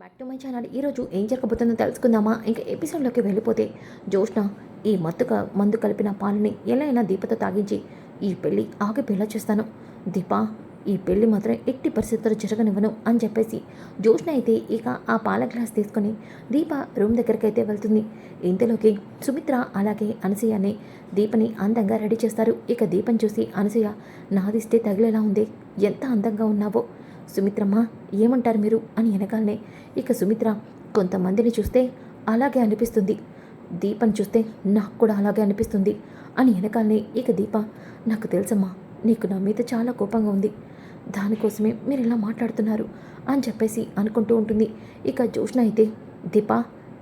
Back to my channel. ఈరోజు ఏం జరగబోతుందో తెలుసుకుందామా? ఇంకా ఎపిసోడ్లోకి వెళ్ళిపోతే జోష్న ఈ మత్తుక మందు కలిపిన పాలని ఎలా అయినా దీపతో తాగించి ఈ పెళ్ళి ఆగిపోయేలా చేస్తాను. దీప ఈ పెళ్ళి మాత్రం ఎట్టి పరిస్థితుల్లో జరగనివ్వను అని చెప్పేసి జోష్న అయితే ఇక ఆ పాల గ్లాస్ తీసుకొని దీప రూమ్ దగ్గరికి అయితే వెళ్తుంది. ఇంతలోకి సుమిత్ర అలాగే అనసూయ దీపని అందంగా రెడీ చేస్తారు. ఇక దీపం చూసి అనసూయ నాదిస్తే తగిలేలా ఉంది. ఎంత అందంగా ఉన్నావో. సుమిత్రమ్మ ఏమంటారు మీరు? అని వెనకాలనే ఇక సుమిత్ర కొంతమందిని చూస్తే అలాగే అనిపిస్తుంది. దీపని చూస్తే నాకు కూడా అలాగే అనిపిస్తుంది. అని వెనకాలనే ఇక దీప నాకు తెలుసమ్మా నీకు నా మీద చాలా కోపంగా ఉంది. దానికోసమే మీరు ఇలా మాట్లాడుతున్నారు అని చెప్పేసి అనుకుంటూ ఉంటుంది. ఇక జోష్ణ అయితే దీప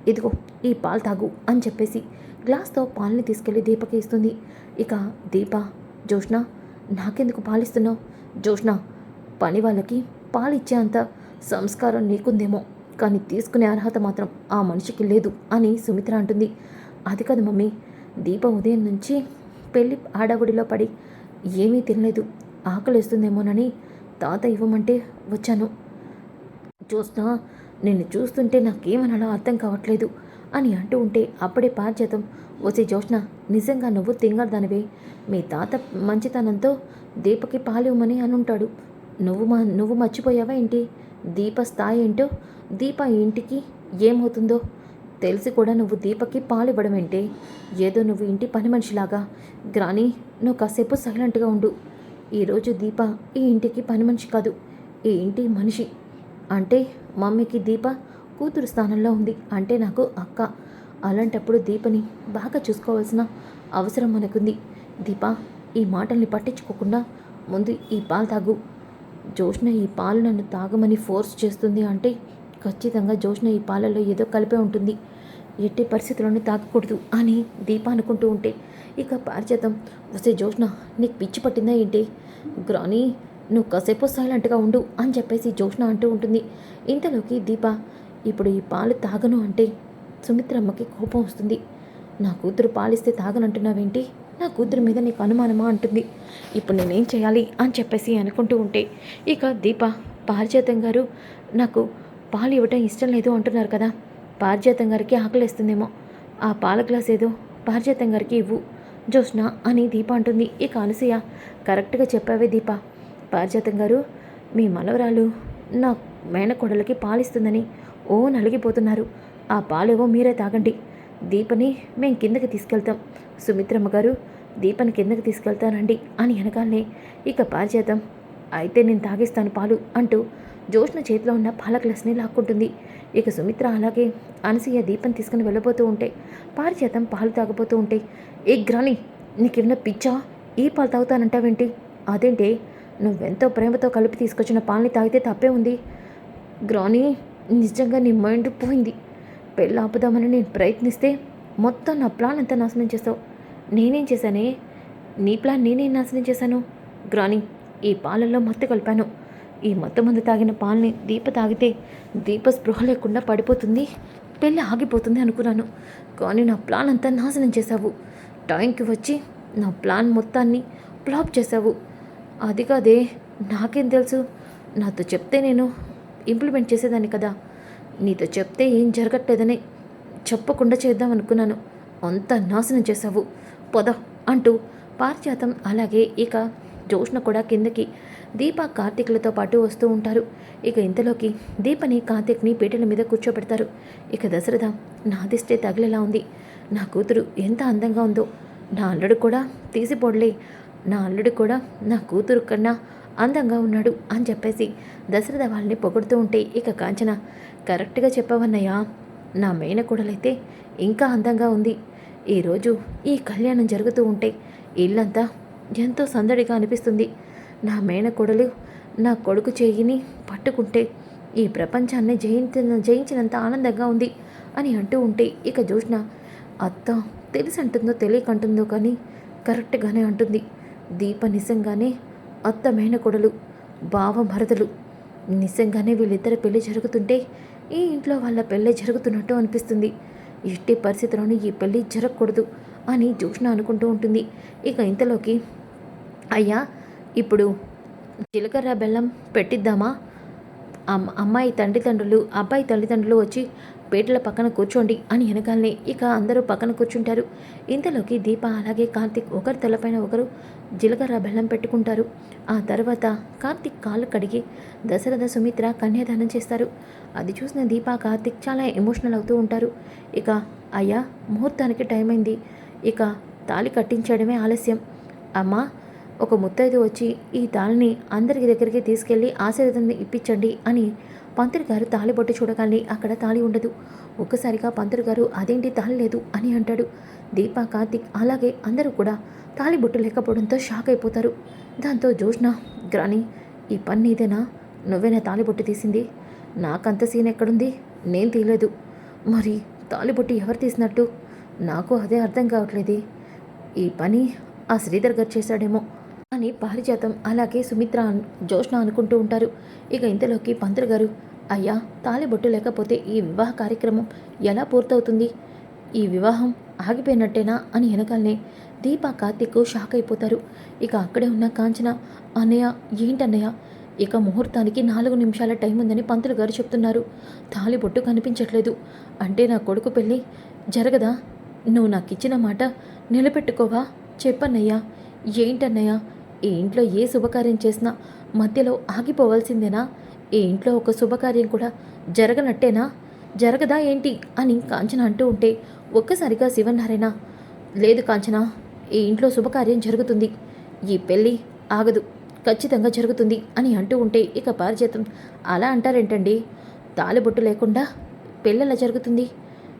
ఇదిగో ఈ పాలు తాగు అని చెప్పేసి గ్లాస్తో పాలని తీసుకెళ్ళి దీపకి ఇస్తుంది. ఇక దీప జోష్న నాకెందుకు పాలిస్తున్నావు? జోష్న పని వాళ్ళకి పాలిచ్చే అంత సంస్కారం నీకుందేమో కానీ తీసుకునే అర్హత మాత్రం ఆ మనిషికి లేదు అని సుమిత్ర అంటుంది. అది కాదు మమ్మీ దీప ఉదయం నుంచి పెళ్ళి ఆడవుడిలో పడి ఏమీ తినలేదు. ఆకలిస్తుందేమోనని తాత ఇవ్వమంటే వచ్చాను. చూస్తా నిన్ను చూస్తుంటే నాకేమనాలో అర్థం కావట్లేదు అని అంటూ ఉంటే అప్పుడే పారిజాతం. వచ్చే జోష్ణ నిజంగా నువ్వు తింగరదానివే. మీ తాత మంచితనంతో దీపకి పాలివ్వమని అనుంటాడు. నువ్వు మా నువ్వు మర్చిపోయావా ఏంటి? దీప స్థాయి ఏంటో? దీప ఇంటికి ఏమవుతుందో? తెలిసి కూడా నువ్వు దీపకి పాలివ్వడం ఏంటి? ఏదో నువ్వు ఇంటి పని మనిషిలాగా. గ్రాని నువ్వు కాసేపు సైలెంట్గా ఉండు. ఈరోజు దీప ఈ ఇంటికి పని మనిషి కాదు. ఈ ఇంటి మనిషి. అంటే మమ్మీకి దీప కూతురు స్థానంలో ఉంది. అంటే నాకు అక్క. అలాంటప్పుడు దీపని బాగా చూసుకోవాల్సిన అవసరం మనకుంది. దీప ఈ మాటల్ని పట్టించుకోకుండా ముందు ఈ పాలు తాగు. జోష్న ఈ పాలు నన్ను తాగమని ఫోర్స్ చేస్తుంది అంటే ఖచ్చితంగా జోష్న ఈ పాలలో ఏదో కలిపే ఉంటుంది. ఎట్టి పరిస్థితుల్లోనే తాగకూడదు అని దీప అనుకుంటూ ఉంటే ఇక పారిజాతం వస్తే జోష్న నీకు పిచ్చి పట్టిందా ఏంటి? గ్రాని నువ్వు కాసేపు సైలెంట్గా ఉండు అని చెప్పేసి జోష్న అంటూ ఉంటుంది. ఇంతలోకి దీప ఇప్పుడు ఈ పాలు తాగను అంటే సుమిత్రమ్మకి కోపం వస్తుంది. నా కూతురు పాలిస్తే తాగనంటున్నావేంటి? నా కూతురు మీద నీకు అనుమానమా అంటుంది. ఇప్పుడు నేనేం చేయాలి అని చెప్పేసి అనుకుంటూ ఉంటే ఇక దీప పారిజాతం గారు నాకు పాలు ఇవ్వటం ఇష్టం లేదు అంటున్నారు కదా. పారిజాతం గారికి ఆకలిస్తుందేమో. ఆ పాల గ్లాస్ ఏదో పారిజాతం గారికి ఇవ్వు జోష్న అని దీప అంటుంది. ఇక అనసూయ కరెక్ట్గా చెప్పావే దీప. పారిజాతం గారు మీ మనవరాలు నా మేనకోడలకి పాలిస్తుందని ఓ నలిగిపోతున్నారు. ఆ పాలేవో మీరే తాగండి. దీపని మేం కిందకి తీసుకెళ్తాం. సుమిత్రమ్మ గారు దీపని కిందకి తీసుకెళ్తానండి అని వెనకాలనే ఇక పారిచేద్దాం. అయితే నేను తాగిస్తాను పాలు అంటూ జోష్న చేతిలో ఉన్న పాల గ్లాస్ని లాక్కుంటుంది. ఇక సుమిత్ర అలాగే అనసూయ దీపం తీసుకుని వెళ్ళబోతూ ఉంటే పారిజాతం పాలు తాగబోతూ ఉంటే ఏ గ్రాని నీకేమైనా పిచ్చా? ఈ పాలు తాగుతానంటావేంటి? అదేంటి నువ్వెంతో ప్రేమతో కలిపి తీసుకొచ్చిన పాలని తాగితే తప్పే ఉంది. గ్రాని నిజంగా నీ మైండ్ పోయింది. పెళ్ళి ఆపుదామని నేను ప్రయత్నిస్తే మొత్తం నా ప్లాన్ అంతా నాశనం చేస్తావు. నేనేం చేశానే? నీ ప్లాన్ నేనేం నాశనం చేశాను? గ్రాని ఈ పాలల్లో మత్తు కలిపాను. ఈ మత్తు మందు తాగిన పాలని దీప తాగితే దీప స్పృహ లేకుండా పడిపోతుంది. పెళ్ళి ఆగిపోతుంది అనుకున్నాను. కానీ నా ప్లాన్ అంతా నాశనం చేశావు. టైంకి వచ్చి నా ప్లాన్ మొత్తాన్ని ఫ్లాప్ చేశావు. అది కాదే నాకేం తెలుసు? నాతో చెప్తే నేను ఇంప్లిమెంట్ చేసేదాన్ని కదా. నీతో చెప్తే ఏం జరగట్లేదని చెప్పకుండా చేద్దాం అనుకున్నాను. అంత నాశనం చేశావు. పొద అంటూ పారిజాతం అలాగే ఇక జోష్ణ కూడా కిందకి దీప కార్తీకులతో పాటు వస్తూ ఉంటారు. ఇక ఇంతలోకి దీపని కార్తీక్ని పీటల మీద కూర్చోబెడతారు. ఇక దశరథ నాదిష్టే తగిలేలా ఉంది. నా కూతురు ఎంత అందంగా ఉందో. నా అల్లుడు కూడా తీసిపోడలే నా అల్లుడు కూడా నా కూతురు కన్నా అందంగా ఉన్నాడు అని చెప్పేసి దశరథ వాళ్ళని పొగుడుతూ ఉంటే ఇక కాంచన కరెక్ట్గా చెప్పవన్నయ్యా. నా మేనకోడలైతే ఇంకా అందంగా ఉంది. ఈరోజు ఈ కళ్యాణం జరుగుతూ ఉంటే ఇల్లంతా ఎంతో సందడిగా అనిపిస్తుంది. నా మేనకోడలు నా కొడుకు చేయిని పట్టుకుంటే ఈ ప్రపంచాన్ని జయించిన జయించినంత ఆనందంగా ఉంది అని అంటూ ఉంటే ఇక జోష్న అత్త తెలిసి అంటుందో తెలియకంటుందో కానీ కరెక్ట్గానే అంటుంది. దీప నిజంగానే అత్త మేనకోడలు బావ భరతలు నిజంగానే వీళ్ళిద్దరి పెళ్ళి జరుగుతుంటే ఈ ఇంట్లో వాళ్ళ పెళ్ళి జరుగుతున్నట్టు అనిపిస్తుంది. ఎట్టి పరిస్థితుల్లోనూ ఈ పెళ్ళి జరగకూడదు అని జోష్న అనుకుంటూ ఉంటుంది. ఇక ఇంతలోకి అయ్యా ఇప్పుడు జీలకర్ర బెల్లం పెట్టిద్దామా? అమ్మాయి తల్లిదండ్రులు అబ్బాయి తల్లిదండ్రులు వచ్చి పీటల పక్కన కూర్చోండి అని వెనకాలనే ఇక అందరూ పక్కన కూర్చుంటారు. ఇంతలోకి దీప అలాగే కార్తిక్ ఒకరి తలపైన ఒకరు జీలకర్ర బెల్లం పెట్టుకుంటారు. ఆ తర్వాత కార్తిక్ కాళ్ళు కడిగి దశరథ సుమిత్ర కన్యాదానం చేస్తారు. అది చూసిన దీప కార్తిక్ చాలా ఎమోషనల్ అవుతూ ఉంటారు. ఇక అయ్యా ముహూర్తానికి టైం అయింది. ఇక తాళి కట్టించడమే ఆలస్యం. అమ్మా ఒక ముత్తైదు వచ్చి ఈ తాళిని అందరికి దగ్గరికి తీసుకెళ్ళి ఆశీర్వాదం ఇప్పించండి అని పంతులు గారు తాళి బొట్టు చూడగానే అక్కడ తాళి ఉండదు. ఒక్కసారిగా పంతులు గారు అదేంటి తాళి లేదు? అని అంటాడు. దీప కార్తిక్ అలాగే అందరూ కూడా తాళి బొట్టు లేకపోవడంతో షాక్ అయిపోతారు. దాంతో జోష్న గ్రాని ఈ పని నీదేనా? నువ్వేనా తాళి బొట్టు తీసింది? నాకంత సీన్ ఎక్కడుంది? నేను తీయలేదు. మరి తాళిబొట్టు ఎవరు తీసినట్టు? నాకు అదే అర్థం కావట్లేదు. ఈ పని ఆ శ్రీధర్ గారు చేశాడేమో. అని పారిజాతం అలాగే సుమిత్ర అన్- జోష్న అనుకుంటూ ఉంటారు. ఇక ఇంతలోకి పంతులు గారు అయ్యా తాళిబొట్టు లేకపోతే ఈ వివాహ కార్యక్రమం ఎలా పూర్తవుతుంది? ఈ వివాహం ఆగిపోయినట్టేనా? అని వెనకాలనే దీప కార్తిక్ షాక్ అయిపోతారు. ఇక అక్కడే ఉన్న కాంచన అన్నయ్య ఏంటన్నయ్య? ఇక ముహూర్తానికి నాలుగు నిమిషాల టైం ఉందని పంతులు గారు చెప్తున్నారు. తాళిబొట్టు కనిపించట్లేదు. అంటే నా కొడుకు పెళ్ళి జరగదా? నువ్వు నాకు ఇచ్చిన మాట నిలబెట్టుకోవా? చెప్పన్నయ్యా. ఏంటన్నయ్యా? ఈ ఇంట్లో ఏ శుభకార్యం చేసినా మధ్యలో ఆగిపోవాల్సిందేనా? ఈ ఇంట్లో ఒక శుభకార్యం కూడా జరగనట్టేనా? జరగదా ఏంటి? అని కాంచన అంటూ ఉంటే ఒక్కసారిగా శివనారాయణ లేదు కాంచన ఈ ఇంట్లో శుభకార్యం జరుగుతుంది. ఈ పెళ్ళి ఆగదు. ఖచ్చితంగా జరుగుతుంది అని అంటూ ఉంటే ఇక పారిజాతం అలా అంటారేంటండి? తాలిబొట్టు లేకుండా పెళ్ళెలా జరుగుతుంది?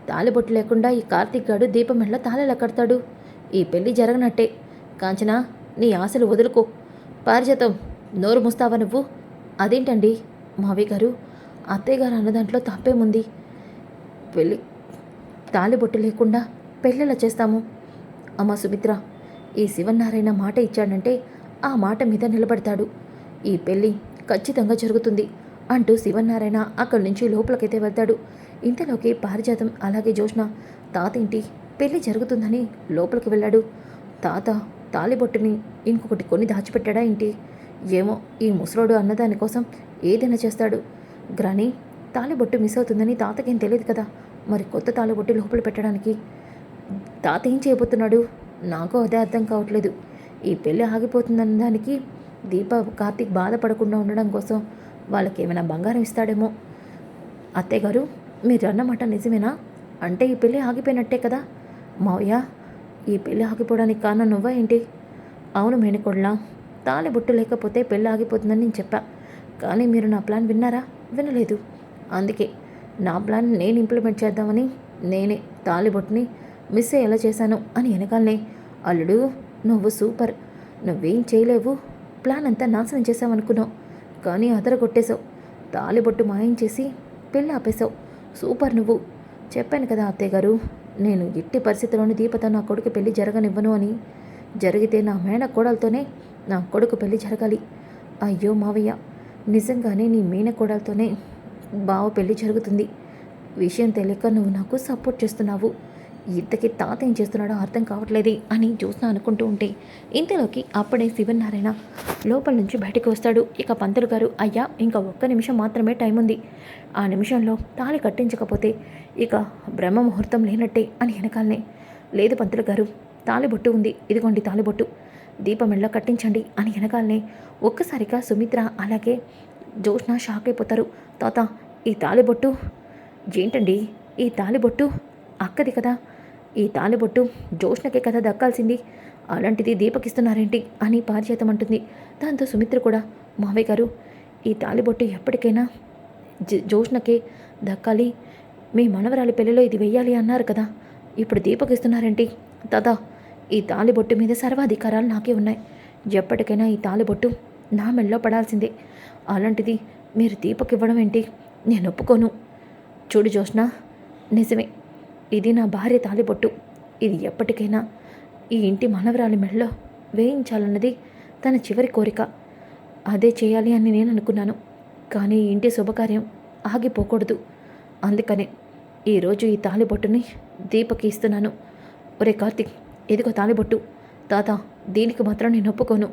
తాలిబొట్టు లేకుండా ఈ కార్తీక్ గాడు దీపం తాళెలా కడతాడు. ఈ పెళ్ళి జరగనట్టే. కాంచన నీ ఆశలు వదులుకో. పారిజాతం నోరు ముస్తావా నువ్వు? అదేంటండి మావి గారు అత్తయ్య గారు అన్న దాంట్లో తప్పేముంది? పెళ్ళి తాలిబొట్టు లేకుండా పెళ్ళిలా చేస్తాము. అమ్మ సుమిత్ర ఈ శివనారాయణ మాట ఇచ్చాడంటే ఆ మాట మీద నిలబడతాడు. ఈ పెళ్ళి ఖచ్చితంగా జరుగుతుంది అంటూ శివనారాయణ అక్కడి నుంచి లోపలికైతే వెళ్తాడు. ఇంతలోకి పారిజాతం అలాగే జోష్న తాత ఇంటి పెళ్ళి జరుగుతుందని లోపలికి వెళ్ళాడు. తాత తాలిబొట్టుని ఇంకొకటి కొని దాచిపెట్టాడా ఏంటి? ఏమో ఈ ముసలోడు అన్నదాని కోసం ఏదైనా చేస్తాడు. గ్రాని తాలిబొట్టు మిస్ అవుతుందని తాతకేం తెలియదు కదా. మరి కొత్త తాలిబొట్టు లోపల పెట్టడానికి తాత ఏం చేయబోతున్నాడు? నాకు అదే అర్థం కావట్లేదు. ఈ పెళ్ళి ఆగిపోతుందన్న దానికి దీప కార్తీక్ బాధపడకుండా ఉండడం కోసం వాళ్ళకి ఏమైనా బంగారం ఇస్తాడేమో. అత్తయ్య గారు మీరు అన్నమాట నిజమేనా? అంటే ఈ పెళ్ళి ఆగిపోయినట్టే కదా. మావయ్య ఈ పెళ్ళి ఆగిపోవడానికి కారణం నువ్వా ఏంటి? అవును మేనకోడలా. తాళి బొట్టు లేకపోతే పెళ్ళి ఆగిపోతుందని నేను చెప్పా. కానీ మీరు నా ప్లాన్ విన్నారా? వినలేదు. అందుకే నా ప్లాన్ నేను ఇంప్లిమెంట్ చేద్దామని నేనే తాళిబొట్టుని మిస్ అయ్యేలా చేశాను అని వెనకాలనే. అల్లుడు నువ్వు సూపర్. నువ్వేం చేయలేవు. ప్లాన్ అంతా నాశనం చేసావనుకున్నావు కానీ అదరగొట్టేశావు. తాళిబొట్టు మాయం చేసి పెళ్ళి ఆపేశావు. సూపర్ నువ్వు. చెప్పాను కదా అత్తయ్య గారు. నేను ఎట్టి పరిస్థితుల్లోని దీపతో నా కొడుకు పెళ్ళి జరగనివ్వను అని. జరిగితే నా మేన కోడలతోనే నా కొడుకు పెళ్ళి జరగాలి. అయ్యో మావయ్య నిజంగానే నీ మేన కోడలతోనే బావ పెళ్ళి జరుగుతుంది. విషయం తెలియక నువ్వు నాకు సపోర్ట్ చేస్తున్నావు. ఇంతకీ తాత ఏం చేస్తున్నాడో అర్థం కావట్లేదే అని జ్యోత్స్న అనుకుంటూ ఉంటే ఇంతలోకి అప్పుడే శివనారాయణ లోపల నుంచి బయటకు వస్తాడు. ఇక పంతులు గారు అయ్యా ఇంకా ఒక్క నిమిషం మాత్రమే టైం ఉంది ఆ నిమిషంలో తాళి కట్టించకపోతే ఇక బ్రహ్మ ముహూర్తం లేనట్టే అని వెనకాలనే. లేదు పంతులు గారు తాళిబొట్టు ఉంది. ఇదిగోండి తాళిబొట్టు దీపం కట్టించండి అని వెనకాలనే. ఒక్కసారిగా సుమిత్ర అలాగే జోష్ణ షాక్ అయిపోతారు. తాత ఈ తాళిబొట్టు ఏంటండి? ఈ తాళిబొట్టు అక్కది కదా. ఈ తాళిబొట్టు జోష్ణకే కదా దక్కాల్సింది. అలాంటిది దీపకిస్తున్నారేంటి అని పారిచేతం అంటుంది దాంతో సుమిత్ర కూడా మావయ్య గారు ఈ తాళిబొట్టు ఎప్పటికైనా జ- జోష్నకే దక్కాలి. మీ మనవరాలి పెళ్ళిలో ఇది వెయ్యాలి అన్నారు కదా. ఇప్పుడు దీపకిస్తున్నారేంటి దాదా ఈ తాళిబొట్టు మీద సర్వాధికారాలు నాకే ఉన్నాయి. ఎప్పటికైనా ఈ తాళిబొట్టు నా మెళ్ళో పడాల్సిందే. అలాంటిది మీరు దీపక్ ఇవ్వడం ఏంటి? నేను ఒప్పుకోను. చూడు జోష్న నిజమే. ఇది నా భార్య తాలిబొట్టు. ఇది ఎప్పటికైనా ఈ ఇంటి మనవరాలి మెడలో వేయించాలన్నది తన చివరి కోరిక. అదే చేయాలి అని నేను అనుకున్నాను. కానీ ఈ ఇంటి శుభకార్యం ఆగిపోకూడదు. అందుకనే ఈరోజు ఈ తాలిబొట్టుని దీపకి ఇస్తున్నాను. ఒరే కార్తిక్ ఇదిగో తాలిబొట్టు. తాత దీనికి మాత్రం నేను ఒప్పుకోను.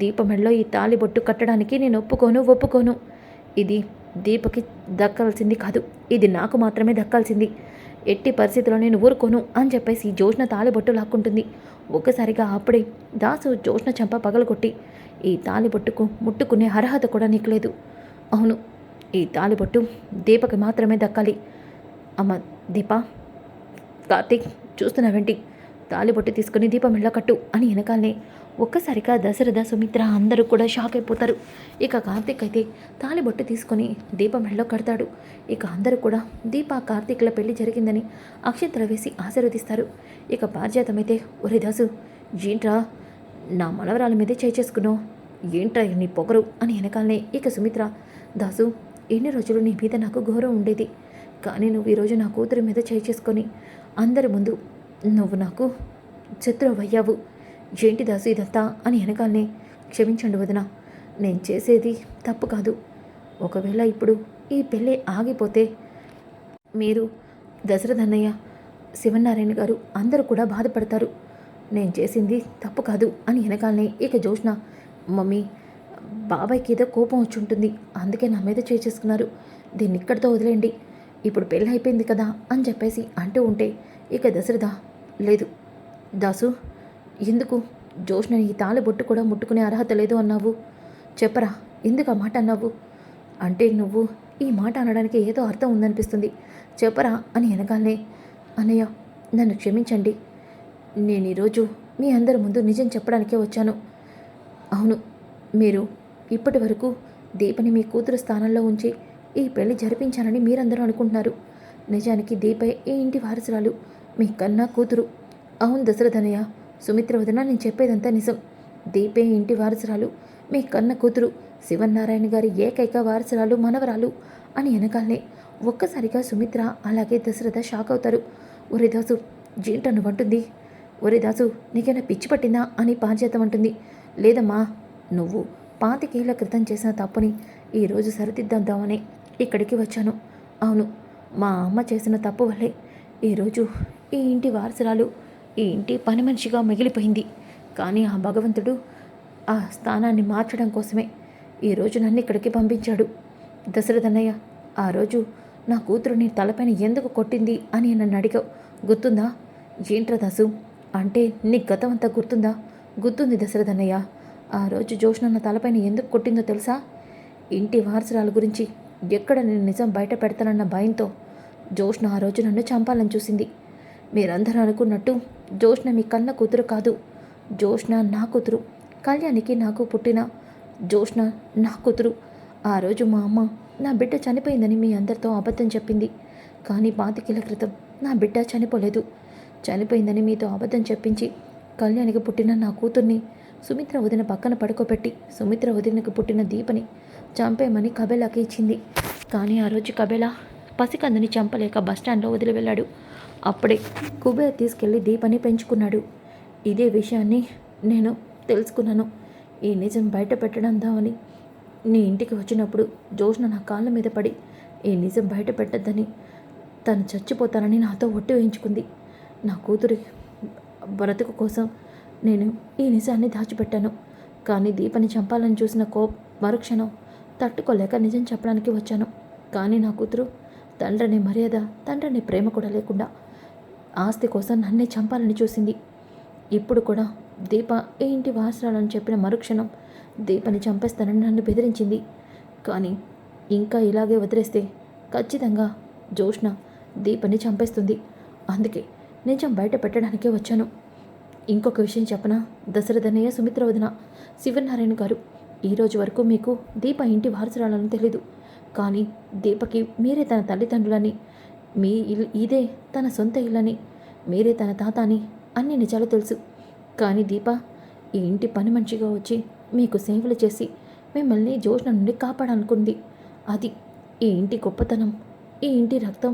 దీపమెడలో ఈ తాలిబొట్టు కట్టడానికి నేను ఒప్పుకోను ఒప్పుకోను. ఇది దీపకి దక్కాల్సింది కాదు. ఇది నాకు మాత్రమే దక్కాల్సింది. ఎట్టి పరిస్థితిలో నేను ఊరుకోను అని చెప్పేసి జోష్న తాలిబొట్టు లాక్కుంటుంది. ఒక్కసారిగా అప్పుడే దాసు జోష్న చెంప పగలగొట్టి ఈ తాలిబొట్టుకు ముట్టుకునే అర్హత కూడా నీకు లేదు. అవును ఈ తాలిబొట్టు దీపకి మాత్రమే దక్కాలి. అమ్మ దీప కార్తీక్ చూస్తున్నావేంటి తాలిబొట్టు తీసుకుని దీపం మెళ్ళ కట్టు అని వెనకాలనే ఒక్కసారిగా దశరథ సుమిత్ర అందరూ కూడా షాక్ అయిపోతారు. ఇక కార్తీక్ అయితే తాలిబొట్టు తీసుకొని దీపం మెళ్ళో కడతాడు. ఇక అందరూ కూడా దీప కార్తీక్ల పెళ్ళి జరిగిందని అక్షంతలు వేసి ఆశీర్వదిస్తారు. ఇక పారిజాతమైతే ఒరే దాసు ఏంట్రా నా మనవరాల మీదే చేయి చేసుకున్నావు? ఏంట్రా నీ పొగరు? అని వెనకాలనే ఇక సుమిత్ర దాసు ఎన్ని రోజులు నీ మీద నాకు ఘోరం ఉండేది. కానీ నువ్వు ఈరోజు నా కూతురి మీద చేయి చేసుకొని అందరి ముందు నువ్వు నాకు శత్రువయ్యావు. ఏంటి దాసు ఇదంతా అని వెనకాలనే క్షమించండి వదిన నేను చేసేది తప్పు కాదు. ఒకవేళ ఇప్పుడు ఈ పెళ్ళి ఆగిపోతే మీరు దశరథ అన్నయ్య శివనారాయణ గారు అందరూ కూడా బాధపడతారు. నేను చేసింది తప్పు కాదు అని వెనకాలనే ఇక జోష్న మమ్మీ బాబాయ్కి ఏదో కోపం వచ్చి ఉంటుంది. అందుకే నా మీద చేసుకున్నారు దీన్ని ఇక్కడితో వదిలేయండి. ఇప్పుడు పెళ్ళి అయిపోయింది కదా అని చెప్పేసి అంటూ ఉంటే ఇక దశరథ లేదు దాసు ఎందుకు? జోష్న ఈ తాళి బొట్టు కూడా ముట్టుకునే అర్హత లేదు అన్నావు. చెప్పరా ఎందుకు ఆ మాట అన్నావు? అంటే నువ్వు ఈ మాట అనడానికి ఏదో అర్థం ఉందనిపిస్తుంది. చెప్పరా అని అనగానే అన్నయ్య నన్ను క్షమించండి. నేను ఈరోజు మీ అందరి ముందు నిజం చెప్పడానికే వచ్చాను. అవును మీరు ఇప్పటి వరకు దీపని మీ కూతురు స్థానంలో ఉంచి ఈ పెళ్ళి జరిపించానని మీరందరూ అనుకుంటున్నారు. నిజానికి దీప ఏ ఇంటి వారసురాలు. మీ కన్నా కూతురు. అవును దశరథనయ్య సుమిత్ర వదిన నేను చెప్పేదంతా నిజం. దీపే ఇంటి వారసురాలు. మీ కన్న కూతురు శివనారాయణ గారి ఏకైక వారసురాలు మనవరాలు అని వెనకాలనే ఒక్కసారిగా సుమిత్ర అలాగే దశరథ షాక్ అవుతారు. ఒరే దాసు జీంట నువ్వంటుంది ఒరే దాసు నీకైనా పిచ్చి పట్టిందా అని పాంచేతం అంటుంది లేదమ్మా నువ్వు పాతికేళ్ళ క్రితం చేసిన తప్పుని ఈరోజు సరిదిద్దామని ఇక్కడికి వచ్చాను. అవును మా అమ్మ చేసిన తప్పు వల్లే ఈరోజు ఈ ఇంటి వారసురాలు ఈ ఇంటి పని మనిషిగా మిగిలిపోయింది. కానీ ఆ భగవంతుడు ఆ స్థానాన్ని మార్చడం కోసమే ఈరోజు నన్ను ఇక్కడికి పంపించాడు. దశరథన్నయ్య ఆ రోజు నా కూతురు నీ తలపైన ఎందుకు కొట్టింది అని నన్ను అడిగావు. గుర్తుందా? ఏంట్రా దాసు? అంటే నీ గతం అంతా గుర్తుందా? గుర్తుంది దశరథన్నయ్య ఆ రోజు జోష్న నా తలపైన ఎందుకు కొట్టిందో తెలుసా? ఇంటి వారసురాల గురించి ఎక్కడ నేను నిజం బయట పెడతానన్న భయంతో జోష్న ఆ రోజు నన్ను చంపాలని చూసింది. మీరందరూ అనుకున్నట్టు జోష్న మీ కన్న కూతురు కాదు. జోష్న నా కూతురు. కళ్యాణికి నాకు పుట్టిన జోష్న నా కూతురు. ఆ రోజు మా అమ్మ నా బిడ్డ చనిపోయిందని మీ అందరితో అబద్ధం చెప్పింది. కానీ పాతికేళ్ళ క్రితం నా బిడ్డ చనిపోలేదు. చనిపోయిందని మీతో అబద్ధం చెప్పించి కళ్యాణికి పుట్టిన నా కూతుర్ని సుమిత్ర వదిన పక్కన పడుకోబెట్టి సుమిత్ర వదినకు పుట్టిన దీపని చంపేమని కబేలాకి ఇచ్చింది. కానీ ఆ రోజు కబేలా పసికందుని చంపలేక బస్టాండ్లో వదిలి వెళ్ళాడు. అప్పుడే కుబేర్ తీసుకెళ్ళి దీపని పెంచుకున్నాడు. ఇదే విషయాన్ని నేను తెలుసుకున్నాను. ఈ నిజం బయట పెట్టడం దామని నీ ఇంటికి వచ్చినప్పుడు జోష్న నా కాళ్ళ మీద పడి ఈ నిజం బయట పెట్టద్దని తను చచ్చిపోతానని నాతో ఒట్టి వేయించుకుంది. నా కూతురి బ్రతుకు కోసం నేను ఈ నిజాన్ని దాచిపెట్టాను. కానీ దీపని చంపాలని చూసిన కోప్ మరుక్షణం తట్టుకోలేక నిజం చెప్పడానికి వచ్చాను. కానీ నా కూతురు తండ్రిని మర్యాద తండ్రిని ప్రేమ కూడా లేకుండా ఆస్తి కోసం నన్నే చంపాలని చూసింది. ఇప్పుడు కూడా దీప ఏ ఇంటి వాసరాలని చెప్పిన మరుక్షణం దీపని చంపేస్తానని నన్ను బెదిరించింది. కానీ ఇంకా ఇలాగే వదిలేస్తే ఖచ్చితంగా జోష్ణ దీపని చంపేస్తుంది. అందుకే నిజం బయట పెట్టడానికే వచ్చాను. ఇంకొక విషయం చెప్పనా? దశరథనయ్య సుమిత్ర వదిన శివనారాయణ గారు. ఈరోజు వరకు మీకు దీప ఇంటి వారసురాలని తెలీదు. కానీ దీపకి మీరే తన తల్లిదండ్రులని మీ ఇల్ ఇదే తన సొంత ఇల్లని మీరే తన తాత అని అన్ని నిజాలు తెలుసు. కానీ దీప ఈ ఇంటి పని మనిషిగా వచ్చి మీకు సేవలు చేసి మిమ్మల్ని జోష్న నుండి కాపాడాలనుకుంది. అది ఈ ఇంటి గొప్పతనం ఈ ఇంటి రక్తం.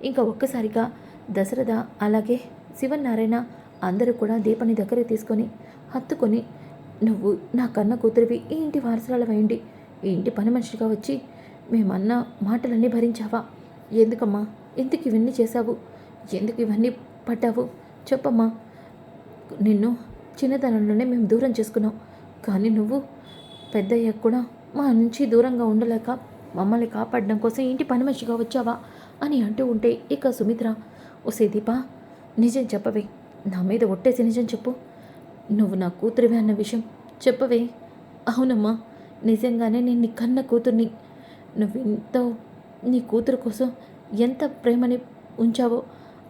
ఇంకా ఒక్కసారిగా దశరథ అలాగే శివనారాయణ అందరూ కూడా దీపని దగ్గర తీసుకొని హత్తుకొని నువ్వు నా కన్న కూతురివి ఈ ఇంటి వారసురాలవైండి ఈ ఇంటి పని మనిషిగా వచ్చి మేమన్న మాటలన్నీ భరించావా? ఎందుకమ్మా? ఎందుకు ఇవన్నీ చేశావు? ఎందుకు ఇవన్నీ పడ్డావు? చెప్పమ్మా. నిన్ను చిన్నతనంలోనే మేము దూరం చేసుకున్నాం. కానీ నువ్వు పెద్దయ్యాక కూడా మా నుంచి దూరంగా ఉండలేక మమ్మల్ని కాపాడడం కోసం ఇంటి పని మనిషిగా వచ్చావా? అని అంటూ ఉంటే ఇక సుమిత్ర ఒసే దీపా నిజం చెప్పవే. నా మీద ఒట్టేసి నిజం చెప్పు. నువ్వు నా కూతురివే అన్న విషయం చెప్పవే. అవునమ్మా నిజంగానే నేను నీ కన్న కూతుర్ని. నువ్వింతో నీ కూతురు కోసం ఎంత ప్రేమని ఉంచావో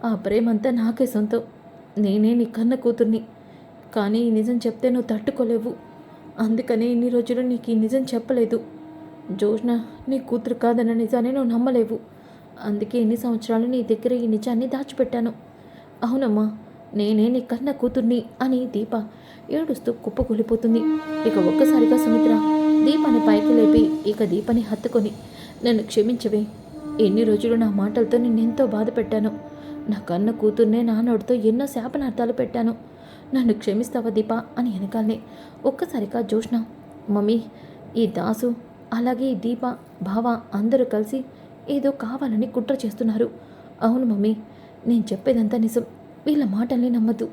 ఆ ప్రేమ అంతా నాకే సొంతం. నేనే నీ కన్న కూతుర్ని. కానీ ఈ నిజం చెప్తే నువ్వు తట్టుకోలేవు. అందుకనే ఇన్ని రోజులు నీకు ఈ నిజం చెప్పలేదు. జోష్న నీ కూతురు కాదన్న నిజాన్ని నువ్వు నమ్మలేవు. అందుకే ఎన్ని సంవత్సరాలు నీ దగ్గర ఈ నిజాన్ని దాచిపెట్టాను. అవునమ్మా నేనే నీ కన్న కూతుర్ని అని దీప ఏడుస్తూ కుప్పకూలిపోతుంది. ఇక ఒక్కసారిగా సుమిత్ర దీపాన్ని పైకి లేపి ఇక దీపని హత్తుకొని నన్ను క్షమించవే. ఎన్ని రోజులు నా మాటలతో నిన్నెంతో బాధ పెట్టాను. నా కన్న కూతుర్నే నానోడితో ఎన్నో శాపనార్థాలు పెట్టాను. నన్ను క్షమిస్తావా దీప? అని వెనకాలనే ఒక్కసారిగా జోష్ణ మమ్మీ ఈ దాసు అలాగే ఈ దీప బావ అందరూ కలిసి ఏదో కావాలని కుట్ర చేస్తున్నారు. అవును మమ్మీ నేను చెప్పేదంతా నిజం. వీళ్ళ మాటల్ని నమ్మద్దు.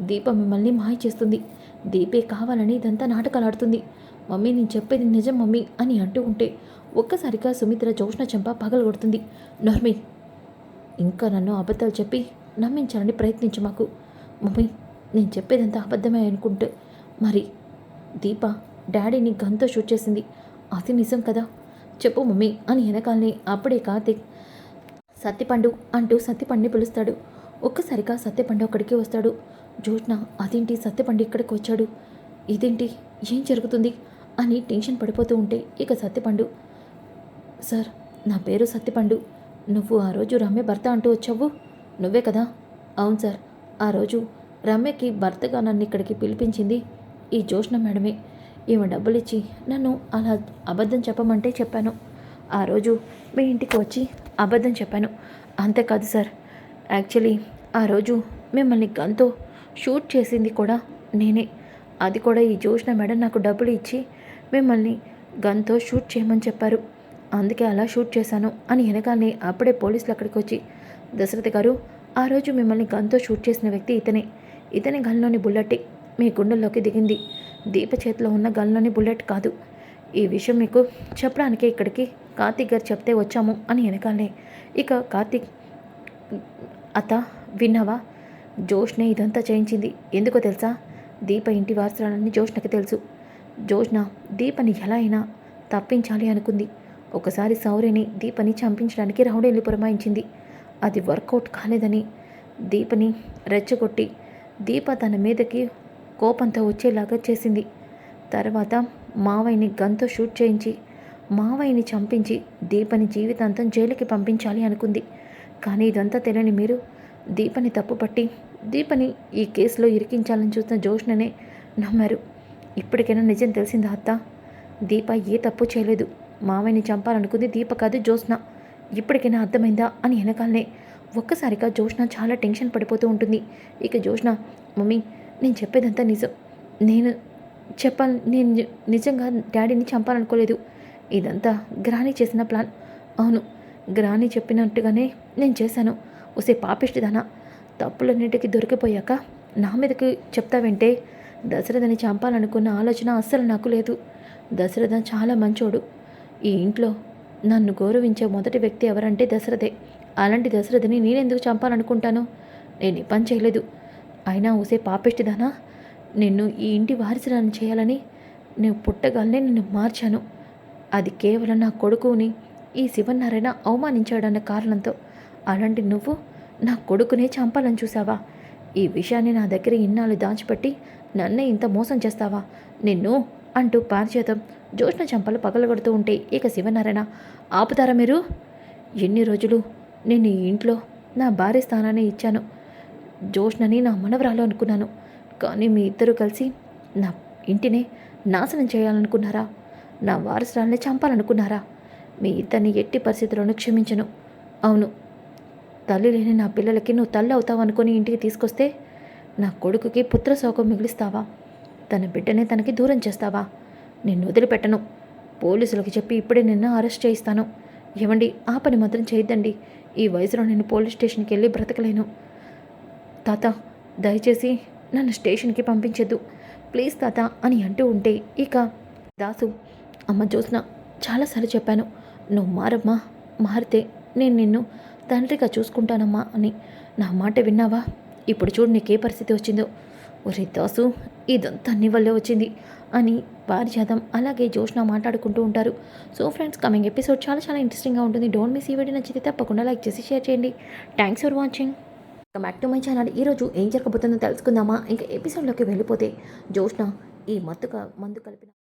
దీప మిమ్మల్ని మాయ చేస్తుంది. దీపే కావాలని ఇదంతా నాటకాలాడుతుంది. మమ్మీ నేను చెప్పేది నిజం మమ్మీ అని అంటూ ఉంటే ఒక్కసారిగా సుమిత్ర జోష్ణ చెంప పగలగొడుతుంది. నర్మి ఇంకా నన్ను అబద్ధాలు చెప్పి నమ్మించాలని ప్రయత్నించు మాకు. మమ్మీ నేను చెప్పేదంతా అబద్ధమే అనుకుంటే మరి దీప డాడీని గన్తో షూట్ చేసింది. అది నిజం కదా? చెప్పు మమ్మీ అని వెనకాలనే అప్పుడే కార్తిక్ సత్తిపండు అంటూ సత్తిపండుని పిలుస్తాడు. ఒక్కసారిగా సత్యపండు అక్కడికి వస్తాడు. జోష్న అదేంటి సత్యపండు ఇక్కడికి వచ్చాడు? ఇదేంటి? ఏం జరుగుతుంది? అని టెన్షన్ పడిపోతూ ఉంటే ఇక సత్యపండు సార్ నా పేరు సత్యపండు. నువ్వు ఆ రోజు రమ్య భర్త అంటూ వచ్చావు? నువ్వే కదా? అవును సార్. ఆ రోజు రమ్యకి భర్తగా నన్ను ఇక్కడికి పిలిపించింది ఈ జ్యోష్ణ మేడమే. ఈమె డబ్బులు ఇచ్చి నన్ను అలా అబద్ధం చెప్పమంటే చెప్పాను. ఆ రోజు మీ ఇంటికి వచ్చి అబద్ధం చెప్పాను. అంతేకాదు సార్. యాక్చువల్లీ ఆ రోజు మిమ్మల్ని గన్తో షూట్ చేసింది కూడా నేనే. అది కూడా ఈ జోష్న మేడం నాకు డబ్బులు ఇచ్చి మిమ్మల్ని గన్తో షూట్ చేయమని చెప్పారు. అందుకే అలా షూట్ చేశాను అని వెనకాలనే అప్పుడే పోలీసులు అక్కడికి వచ్చి దశరథ గారు ఆ రోజు మిమ్మల్ని గన్తో షూట్ చేసిన వ్యక్తి ఇతనే. ఇతని గన్లోని బుల్లెట్ మీ గుండెల్లోకి దిగింది. దీప చేతిలో ఉన్న గన్లోని బుల్లెట్ కాదు. ఈ విషయం మీకు చెప్పడానికే ఇక్కడికి కార్తీక్ గారు చెప్తే వచ్చాము అని వెనకాలనే ఇక కార్తీక్ అత్త విన్నావా? జోష్నే ఇదంతా చేయించింది. ఎందుకో తెలుసా? దీప ఇంటి వారసురాలని జోష్నకి తెలుసు. జోష్న దీపని ఎలా అయినా తప్పించాలి అనుకుంది. ఒకసారి సౌర్యని దీపని చంపించడానికి రౌడేళ్ళు పురమాయించింది. అది వర్కౌట్ కాలేదని దీపని రెచ్చగొట్టి దీప తన మీదకి కోపంతో వచ్చేలాగా చేసింది. తర్వాత మావయ్యని గన్తో షూట్ చేయించి మావయ్యని చంపించి దీపని జీవితాంతం జైలుకి పంపించాలి అనుకుంది. కానీ ఇదంతా తెలియని మీరు దీపని తప్పుపట్టి దీపని ఈ కేసులో ఇరికించాలని చూసిన జోష్ననే నమ్మారు. ఇప్పటికైనా నిజం తెలిసిందా అత్త? దీప ఏ తప్పు చేయలేదు. మామయ్యని చంపాలనుకుంది దీప కాదు జోష్న. ఇప్పటికైనా అర్థమైందా అని వెనకాలనే ఒక్కసారిగా జోష్న చాలా టెన్షన్ పడిపోతూ ఉంటుంది. ఇక జోష్న మమ్మీ నేను చెప్పేదంతా నిజం. నేను చెప్పాలి నేను నిజంగా డాడీని చంపాలనుకోలేదు. ఇదంతా గ్రాని చేసిన ప్లాన్. అవును గ్రాని చెప్పినట్టుగానే నేను చేశాను. ఉసే పాపిష్టిదానా తప్పులన్నిటికీ దొరికిపోయాక నా మీదకి చెప్తావంటే దశరథని చంపాలనుకున్న ఆలోచన అస్సలు నాకు లేదు. దశరథ చాలా మంచోడు. ఈ ఇంట్లో నన్ను గౌరవించే మొదటి వ్యక్తి ఎవరంటే దశరథే. అలాంటి దశరథని నేనెందుకు చంపాలనుకుంటాను? నేను ఈ పని చేయలేదు. అయినా ఊసే పాపిష్టిదానా నిన్ను ఈ ఇంటి వారసురాలను చేయాలని నేను పుట్టగానే నిన్ను మార్చాను. అది కేవలం నా కొడుకుని ఈ శివనారాయణ అవమానించాడన్న కారణంతో. అలాంటి నువ్వు నా కొడుకునే చంపాలని చూసావా ఈ విషయాన్ని నా దగ్గర ఇన్నాళ్ళు దాచిపెట్టి నన్నే ఇంత మోసం చేస్తావా? నిన్ను అంటూ పారిచేతం జోష్ణ చంపలు పగలగొడుతూ ఉంటే ఇక శివనారాయణ ఆపుతారా మీరు? ఎన్ని రోజులు నేను ఈ ఇంట్లో నా భార్య స్థానాన్ని ఇచ్చాను. జోష్ణని నా మనవరాలు అనుకున్నాను. కానీ మీ ఇద్దరు కలిసి నా ఇంటినే నాశనం చేయాలనుకున్నారా? నా వారసురాల్ని చంపాలనుకున్నారా? మీ ఇద్దరిని ఎట్టి పరిస్థితుల్లోనూ క్షమించను. అవును తల్లి లేని నా పిల్లలకి నువ్వు తల్లి అవుతావు అనుకుని ఇంటికి తీసుకొస్తే నా కొడుకుకి పుత్రశోకం మిగిలిస్తావా? తన బిడ్డనే తనకి దూరం చేస్తావా? నిన్ను వదిలిపెట్టను. పోలీసులకు చెప్పి ఇప్పుడే నిన్ను అరెస్ట్ చేయిస్తాను. ఏమండి ఆ పని మాత్రం చేయొద్దండి. ఈ వయసులో నేను పోలీస్ స్టేషన్కి వెళ్ళి బ్రతకలేను. తాత దయచేసి నన్ను స్టేషన్కి పంపించద్దు. ప్లీజ్ తాత అని అంటూ ఉంటే ఇక దాసు అమ్మ జ్యోత్స్న చాలాసార్లు చెప్పాను. నువ్వు మారమ్మా మారితే నేను నిన్ను తండ్రిగా చూసుకుంటానమ్మా అని. నా మాట విన్నావా? ఇప్పుడు చూడు నీకే పరిస్థితి వచ్చిందో. ఒరే దాసు ఇదంతా నీ వల్లే వచ్చింది అని పారిజాతం. అలాగే జోష్న మాట్లాడుకుంటూ ఉంటారు. సో ఫ్రెండ్స్ కమింగ్ ఎపిసోడ్ చాలా చాలా ఇంట్రెస్టింగ్గా ఉంటుంది. డోంట్ మిస్ ఈ వీడియో నచ్చితే తప్పకుండా లైక్ చేసి షేర్ చేయండి. Thanks for watching. Back to my channel. ఈరోజు ఏం జరగబోతుందో తెలుసుకుందామా? ఇంకా ఎపిసోడ్లోకి వెళ్ళిపోతే జోష్న ఈ మత్తుగా మందు కలిపిన